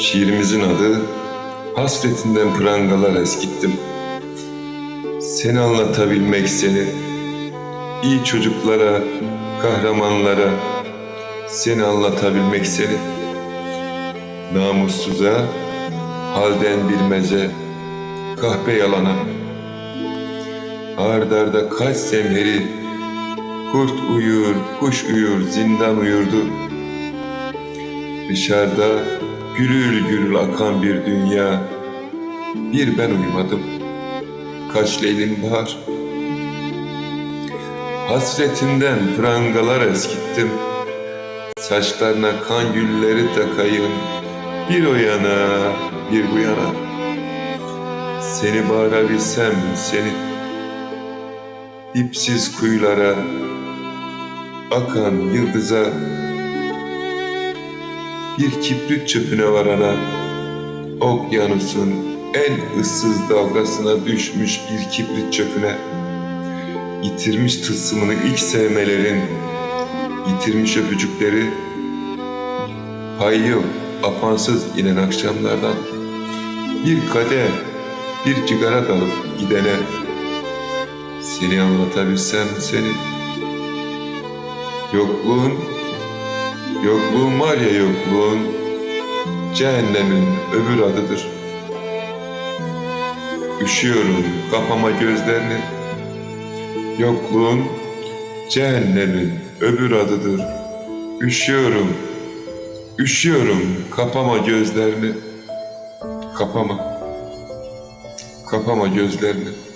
Şiirimizin adı Hasretinden prangalar eskittim. Seni anlatabilmek seni, iyi çocuklara, kahramanlara, seni anlatabilmek seni. Namussuza, halden bilmeze, kahpe yalana. Ardarda kaç zemheri, kurt uyur, kuş uyur, zindan uyurdu. Dışarıda gürül gürül akan bir dünya. Bir ben uyumadım. Kaç leylim bahar. Hasretinden prangalar eskittim. Saçlarına kan gülleri takayım. Bir o yana, bir bu yana. Seni bağırabilsem seni. Dipsiz kuyulara, akan yıldıza, bir kibrit çöpüne varana, okyanusun en ıssız dalgasına düşmüş bir kibrit çöpüne, yitirmiş tılsımını ilk sevmelerin, yitirmiş öpücükleri, payı apansız inen akşamlardan, bir kadeh, bir cigara dalıp gidene, seni anlatabilsem seni, yokluğun Yokluğun var ya yokluğun, cehennemin öbür adıdır. Üşüyorum kapama gözlerini, yokluğun cehennemin öbür adıdır. Üşüyorum, üşüyorum kapama gözlerini, kapama, kapama gözlerini.